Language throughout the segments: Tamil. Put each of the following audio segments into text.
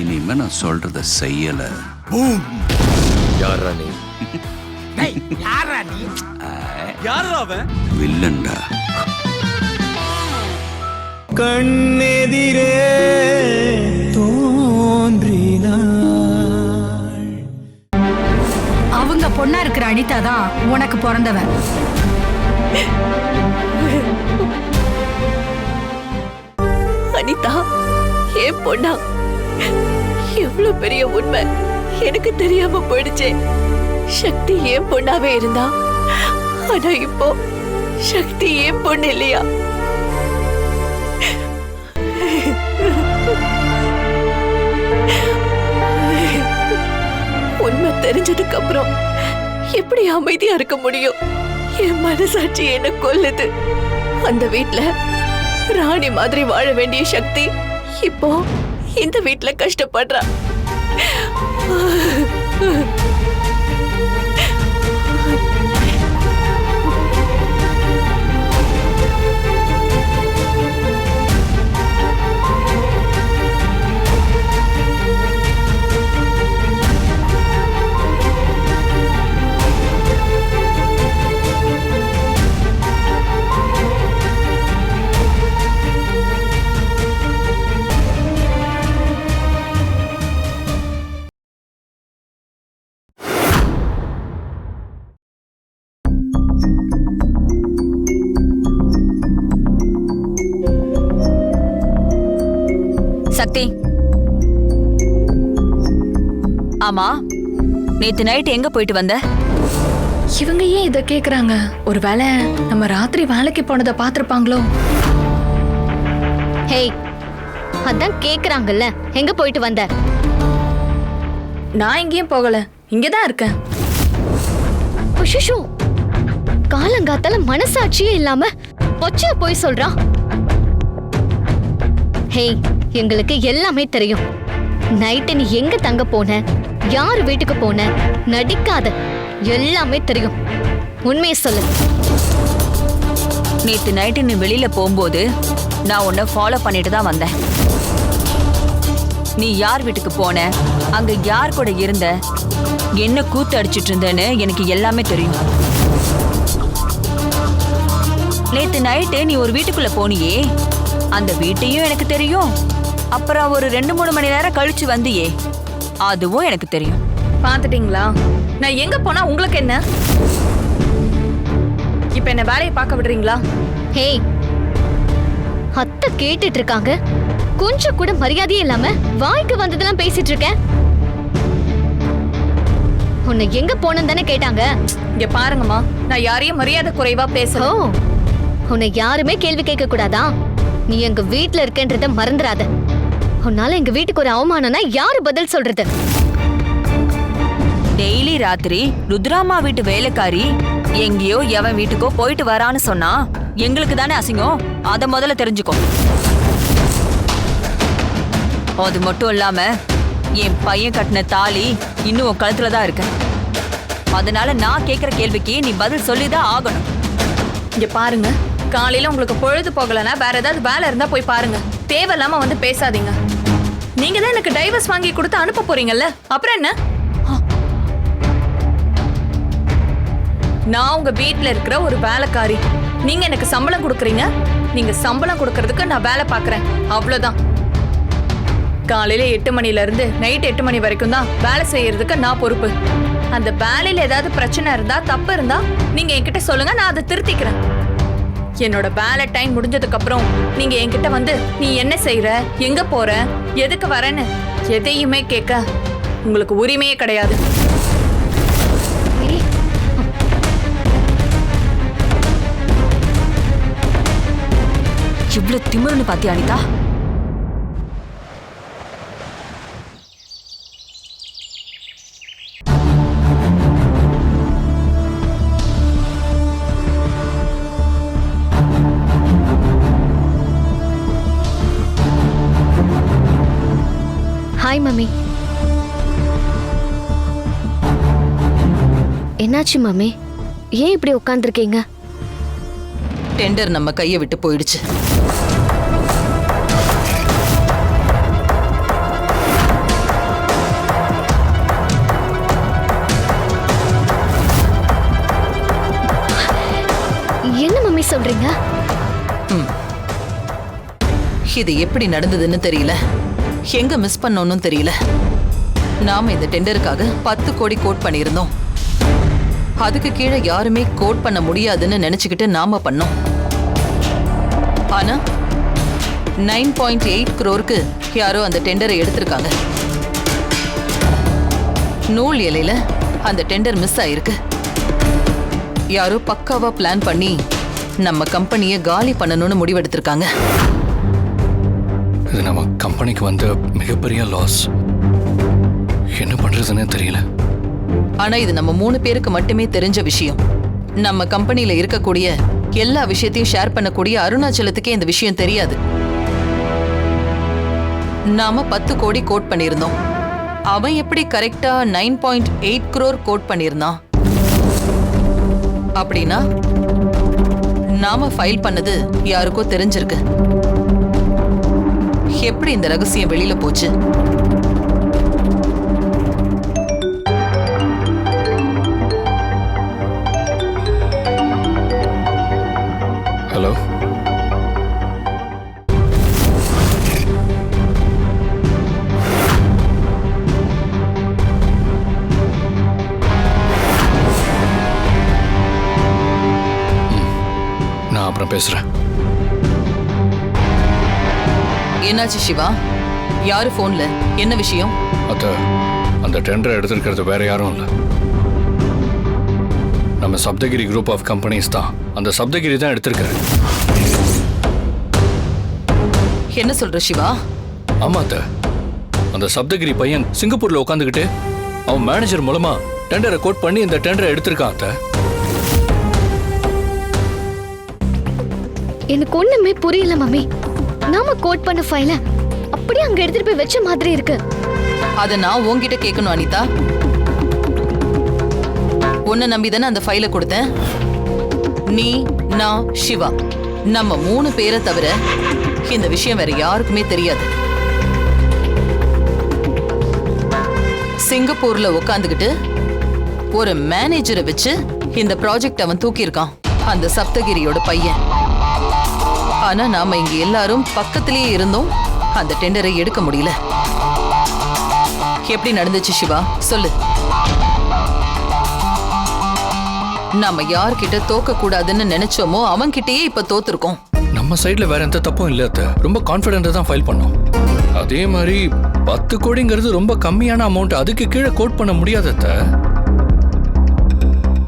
இனிமே நான் சொல்றத செய்யல. யாரா நீ? யாரா நீ? யாரா அவன்? வில்லன்டா. கண்ணெதிரே தோன்றினாள். அவங்க பொண்ணா இருக்கிற அனிதா தான் உனக்கு பிறந்தவன். அனிதா ஏன் பொண்ணா? எவ்வளவு பெரிய உண்மை. எனக்கு தெரியாம போயிடுச்சே. சக்தி ஏன் பொண்ணாவே இருந்தா? ஆனா இப்போ சக்தி ஏன் பொண்ணு இல்லையா? உண்மை தெரிஞ்சதுக்கு அப்புறம் எப்படி அமைதியா இருக்க முடியும்? என் மனசாட்சி என்ன கொல்லுது? அந்த வீட்ல ராணி மாதிரி வாழ வேண்டிய சக்தி இப்போ இந்த வீட்ல கஷ்டப்படுறா. சக்தி ஆமா நேத்து நைட் எங்க போயிட்டு வந்த? இவங்க ஏன் இத கேக்குறாங்க? ஒருவேளை நம்ம ராத்திரி வேலைக்கு போனதை பாத்திருப்பாங்களோ ஹேய் அதான் கேக்குறாங்கல்ல. எங்க போயிட்டு வந்த? நான் எங்கேயும் போகல. இங்கதான் இருக்கேன். காலங்காத்தால மனசாட்சியே இல்லாம பொச்சிய போய் சொல்றான் ஹேய் எங்களுக்கு எல்லாமே தெரியும். நைட்டு நீ எங்க தங்க போன? யார் வீட்டுக்கு போன? நடிக்காத. எல்லாமே தெரியும். உண்மையை சொல்லு. நேத்து நைட்டு நீ வெளியில போகும்போது நான் உன்னை ஃபாலோ பண்ணிட்டு தான் வந்தேன். நீ யார் வீட்டுக்கு போன? அங்க யார் கூட இருந்த? என்ன கூத்து அடிச்சிட்டு இருந்தேன்னு எனக்கு எல்லாமே தெரியும். நேத்து நைட்டு நீ ஒரு வீட்டுக்குள்ள போனியே. அந்த வீட்டையும் எனக்கு தெரியும். அப்புறம் ஒரு ரெண்டு மூணு மணி நேரம் கழிச்சு வந்தியே. அதுவும் எனக்கு தெரியும். பாத்துட்டீங்களா நான் எங்க போனா உங்களுக்கு என்ன? இப்ப என்ன வேலையை பார்க்க விடுறீங்களா? ஹேய் அத்தை கேட்டுட்டு இருக்காங்க கொஞ்சம் கூட மரியாதையே இல்லாம வாய்க்கு வந்ததெல்லாம் பேசிட்டு இருக்க உன்னை எங்க போனன்னு தானே கேட்டாங்க. இங்க பாருங்கம்மா நான் யாரையும் மரியாதை குறைவா ஓ பேசல உன்னை யாருமே கேள்வி கேட்க கூடாதா நீ எங்க வீட்ல இருக்கன்றத மறந்துடாத உன்னால எங்க வீட்டுக்கு ஒரு அவமானம்னா யாரு பதில் சொல்றது? டெய்லி ராத்திரி ருத்ராமா வீட்டு வேலைக்காரி எங்கேயோ எவன் வீட்டுக்கோ போயிட்டு வரான்னு சொன்னா எங்களுக்கு தானே அசிங்கம்? அத முதல்ல தெரிஞ்சுக்கோ. அது மட்டும் இல்லாம என் பையன் கட்டின தாலி இன்னும் உன் கழுத்துல தான் இருக்கு. அதனால நான் கேக்குற கேள்விக்கு நீ பதில் சொல்லிதான் ஆகணும். இங்க பாருங்க. காலையில உங்களுக்கு பொழுது போகலன்னா வேற ஏதாவது வேலை இருந்தா போய் பாருங்க. தேவையில்லாம வந்து பேசாதீங்க. நீங்க தான் எனக்கு டைவர்ஸ் வாங்கி கொடுத்து அனுப்ப போறீங்கல்ல? அப்புறம் என்ன? நான் உங்க வீட்டுல இருக்கிற ஒரு வேலைக்காரி. நீங்க எனக்கு சம்பளம் கொடுக்குறீங்க? நீங்க சம்பளம் கொடுக்கறதுக்கு நான் வேலை பாக்குறேன் அவ்வளவுதான். காலையில எட்டு மணில இருந்து நைட் எட்டு மணி வரைக்கும் தான் வேலை செய்யறதுக்கு நான் பொறுப்பு. அந்த வேலையில ஏதாவது பிரச்சனை இருந்தா தப்பு இருந்தா நீங்க என்கிட்ட சொல்லுங்க நான் அதை திருத்திக்கிறேன். என்னோட வேலை டைம் முடிஞ்சதுக்கு அப்புறம் நீங்க என்கிட்ட வந்து நீ என்ன செய்யற எங்க போற? எதுக்கு வரேன்னு எதையுமே கேட்க உங்களுக்கு உரிமையே கிடையாது. இவ்வளவு திமிருன்னு பாத்தியா அனிதா? Hi mummy. என்னாச்சு மம்மி? ஏன் இப்படி உட்காந்துருக்கீங்க டெண்டர் நம்ம கையை விட்டு போயிடுச்சு. என்ன மம்மி சொல்றீங்க? இது எப்படி நடந்ததுன்னு தெரியல. எங்க மிஸ் பண்ணோம்னு தெரியல. நாம இந்த டெண்டருக்காக பத்து கோடி கோட் பண்ணியிருந்தோம். அதுக்கு கீழே யாருமே கோட் பண்ண முடியாதுன்னு நினைச்சுக்கிட்டு நாம பண்ணோம். ஆனா நைன் பாயிண்ட் எயிட் குரோருக்கு யாரோ அந்த டெண்டரை எடுத்திருக்காங்க. நூல் இலையில அந்த டெண்டர் மிஸ் ஆயிருக்கு. யாரோ பக்காவா பிளான் பண்ணி நம்ம கம்பெனியை காலி பண்ணணும்னு முடிவெடுத்திருக்காங்க. இது நம்ம கம்பெனிக்கு வந்த மிகப்பெரிய லாஸ் என்ன பண்றதுன்னே தெரியல. ஆனா இது நம்ம மூணு பேருக்கு மட்டுமே தெரிஞ்ச விஷயம். நம்ம கம்பெனியில இருக்கக்கூடிய எல்லா விஷயத்தையும் ஷேர் பண்ணக்கூடிய அருணாச்சலத்துக்கே இந்த விஷயம் தெரியாது. நாம பத்து கோடி கோட் பண்ணியிருந்தோம். அவன் எப்படி கரெக்டா nine point eight crore quote பண்ணியிருந்தான்? அப்படின்னா நாம ஃபைல் பண்ணது யாருக்கோ தெரிஞ்சிருக்கு. எப்படி இந்த ரகசியம் வெளியில போச்சு? ஹலோ? நான் அப்புறம் பேசுறேன். என்னாச்சு சிவா? யாரு போன்ல என்ன விஷயம்? அத்த அந்த டெண்டரை எடுத்திருக்கிறது வேற யாரும் இல்லை. நம்ம சப்தகிரி குரூப் ஆஃப் கம்பெனிஸ் தான். அந்த சப்தகிரி தான் எடுத்திருக்காரு என்ன சொல்ற சிவா? ஆமா அத்த. அந்த சப்தகிரி பையன் சிங்கப்பூர்ல உட்காந்துக்கிட்டு அவன் மேனேஜர் மூலமா டெண்டரை கோட் பண்ணி இந்த டெண்டரை எடுத்திருக்கான் அத்த. எனக்கு ஒண்ணுமே புரியல மம்மி. நாம கோட் பண்ண ஃபைல அப்படியே அங்க எடுத்துட்டு போய் வச்ச மாதிரி இருக்கு. அத நான் உன்கிட்ட கேட்கணும் அனிதா. உன்னை நம்பி தானே அந்த ஃபைலை கொடுத்தேன். நீ நான் சிவா. நம்ம மூணு பேரை தவிர இந்த விஷயம் வேற யாருக்குமே தெரியாது. சிங்கப்பூர்ல உட்காந்துக்கிட்டு ஒரு மேனேஜரை வச்சு இந்த ப்ராஜெக்ட் அவன் தூக்கியிருக்கான். அந்த சப்தகிரியோட பையன். ஆனா நாம இங்க எல்லாரும் பக்கத்திலேயே இருந்தோம். அந்த டெண்டரை எடுக்க முடியல. எப்படி நடந்துச்சு சிவா? சொல்லு. நாம யார்கிட்ட தோக்க கூடாதுன்னு நினைச்சோமோ அவன்கிட்டயே இப்ப தோத்துருக்கோம். நம்ம சைடுல வேற எந்த தப்பும் இல்ல அத்த. ரொம்ப கான்ஃபிடென்ட்டா தான் ஃபைல் பண்ணோம். அதே மாதிரி பத்து கோடிங்கிறது ரொம்ப கம்மியான அமௌண்ட் அதுக்கு கீழே கோட் பண்ண முடியாது அத்த.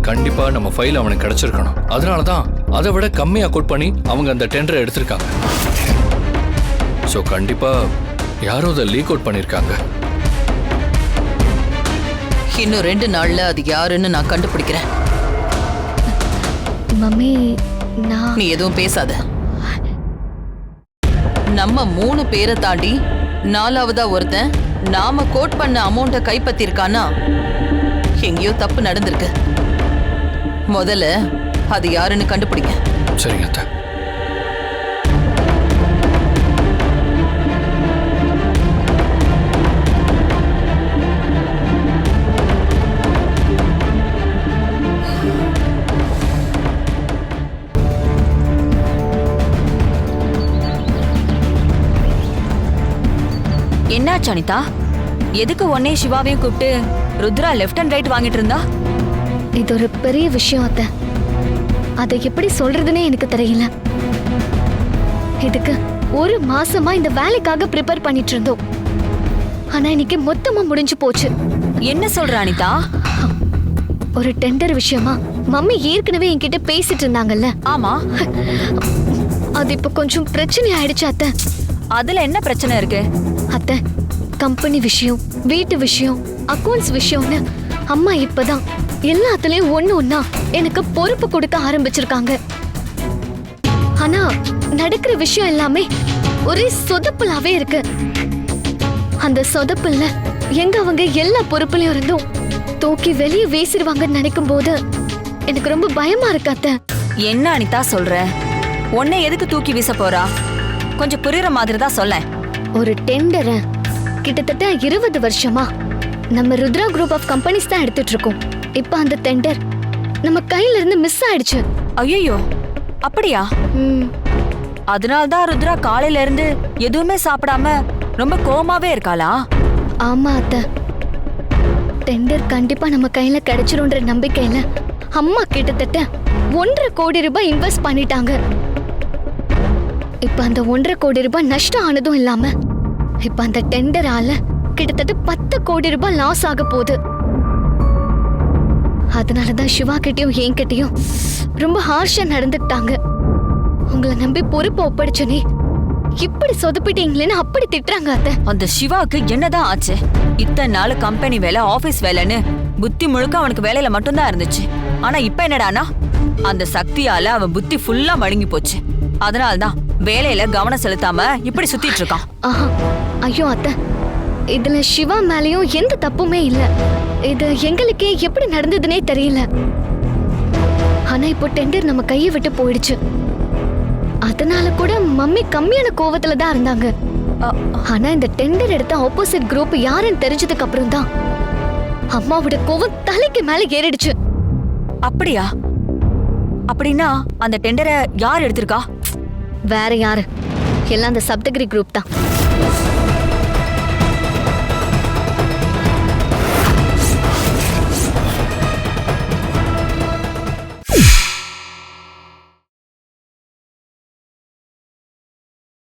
கண்டிப்பா நம்ம ஃபைல் அவனுக்கு கிடைச்சிருக்கணும். அதனால தான் அதை விட கம்மியா கோட் பண்ணி அவங்க அந்த டெண்டரை எடுத்திருக்காங்க. ஸோ கண்டிப்பா யாரோ அதை லீக் அவுட் பண்ணியிருக்காங்க இன்னும் ரெண்டு நாள்ல அது யாருன்னு நான் கண்டுபிடிக்கிறேன். மம்மி நான் நீ எதுவும் பேசாத. நம்ம மூணு பேரை தாண்டி நாலாவதா ஒருத்தன் நாம கோட் பண்ண அமௌண்ட்டை கைப்பத்திருக்கானா எங்கேயோ தப்பு நடந்திருக்கு. முதல்ல அது யாருன்னு கண்டுபிடிங்க. சரிங்க அத்தை. என்னாச்சு அனிதா? எதுக்கு உன்னே சிவாவையும் கூப்பிட்டு ருத்ரா லெஃப்ட் அண்ட் ரைட் வாங்கிட்டு இருந்தா? இது ஒரு பெரிய விஷயம் அத்தை. அதை எப்படி சொல்றதுன்னே எனக்கு தெரியல. இதுக்கு ஒரு மாசமா இந்த வேலைக்காக ப்ரிப்பேர் பண்ணிட்டு இருந்தோம் ஆனா இன்னைக்கு மொத்தமா முடிஞ்சு போச்சு. என்ன சொல்ற அனிதா? ஒரு டெண்டர் விஷயமா மம்மி ஏற்கனவே என்கிட்ட பேசிட்டு இருந்தாங்கல்ல. ஆமா. அது இப்ப கொஞ்சம் பிரச்சனை ஆயிடுச்சு அத்தை. அதுல என்ன பிரச்சனை இருக்கு? அத்தை கம்பெனி விஷயம் வீட்டு விஷயம் அக்கவுண்ட்ஸ் விஷயம்னு அம்மா இப்பதான் எல்லாத்துலயும் ஒண்ணு ஒண்ணா எனக்கு பொறுப்பு கொடுக்க ஆரம்பிச்சிருக்காங்க. ஆனா நடக்கிற விஷயம் எல்லாமே ஒரே சொதப்பலாவே இருக்கு. அந்த சொதப்பல்ல எங்க அவங்க எல்லா பொறுப்புலயும் இருந்தும் தூக்கி வெளியே வீசிடுவாங்கன்னு நினைக்கும் போது எனக்கு ரொம்ப பயமா இருக்கு அத்தை. என்ன அனிதா சொல்ற? உன்னை எதுக்கு தூக்கி வீச போறா? கொஞ்சம் புரியுற மாதிரி தான் சொல்லேன். ஒரு டெண்டரை கிட்டத்தட்ட இருபது வருஷமா நம்ம ருத்ரா குரூப் ஆஃப் கம்பெனிஸ் தான் எடுத்துட்டு இருக்கோம். இப்போ அந்த டெண்டர் நம்ம கையில இருந்து மிஸ் ஆயிடுச்சு. ஐயோ அப்படியா? ம். அதனால தான் ருத்ரா காலையில இருந்து எதுவுமே சாப்பிடாம ரொம்ப கோமாவே இருக்காளா? ஆமா அத்தை. டெண்டர் கண்டிப்பா நம்ம கையில கிடைச்சிரும்ன்ற நம்பிக்கையில அம்மா கிட்டத்தட்ட ஒன்றரை கோடி ரூபாய் இன்வெஸ்ட் பண்ணிட்டாங்க. இப்ப அந்த ஒன்றரை கோடி ரூபாய் நஷ்டம் ஆனதும் இல்லாம இப்ப அந்த டெண்டரால கிட்டத்தட்ட பத்து கோடி ரூபாய் லாஸ் ஆக போகுது. அதனாலதான் சிவா கிட்டயும் என் கிட்டயும் ரொம்ப ஹார்ஷா நடந்துக்கிட்டாங்க. உங்களை நம்பி பொறுப்பு ஒப்படைச்சனே இப்படி சொதப்பிட்டீங்களேன்னு அப்படி திட்டுறாங்க அத்தை. அந்த சிவாவுக்கு என்னதான் ஆச்சு? இத்தனை நாள் கம்பெனி வேலை ஆபீஸ் வேலைன்னு புத்தி முழுக்க அவனுக்கு வேலையில மட்டும்தான் இருந்துச்சு. ஆனா இப்ப என்னடானா அந்த சக்தியால அவன் புத்தி ஃபுல்லா மழுங்கி போச்சு. அதனால்தான் வேலையில கவனம் செலுத்தாம இப்படி சுத்திட்டு இருக்கான். ஆஹா ஐயோ அத்தை. இதுல சிவா மேலயும் எந்த தப்புமே இல்ல. இது எங்களுக்கே எப்படி நடந்ததுனே தெரியல. ஆனா இப்போ டெண்டர் நம்ம கையை விட்டு போயிடுச்சு. அதனால கூட மம்மி கம்மியான கோவத்துல தான் இருந்தாங்க. ஆனா இந்த டெண்டர் எடுத்த ஆப்போசிட் குரூப் யாருன்னு தெரிஞ்சதுக்கு அப்புறம் தான் அம்மாவோட கோவம் தலைக்கு மேல ஏறிடுச்சு. அப்படியா? அப்படின்னா அந்த டெண்டரை யார் எடுத்திருக்கா? வேற யாரு? எல்லாம் அந்த சப்தகிரி குரூப் தான்.